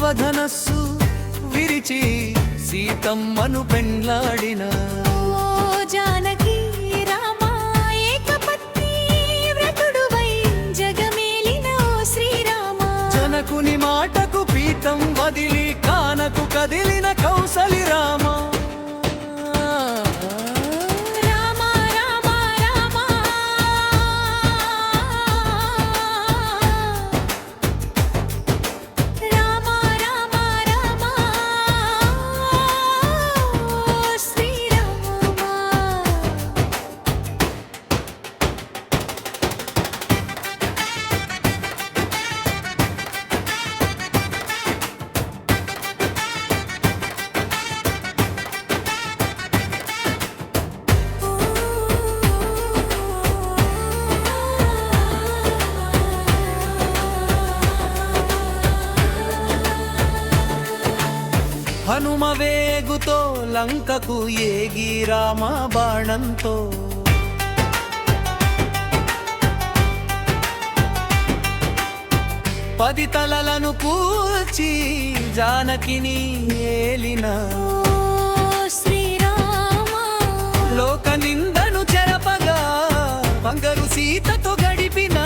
శూలధనస్సు విరిచి సీతమ్మను పెండ్లాడిన. ఓ జానకి జనకుని మాటకు పీఠం వదిలి కానకు కదిలిన కౌసలి హనుమ వేగుతో లంకకు ఏగి రామ బాణంతో. పది తలలను కూల్చి జానకిని ఏలిన. శ్రీరామ. లోక నిందను చెరపగా బంగారు సీతతో గడిపిన.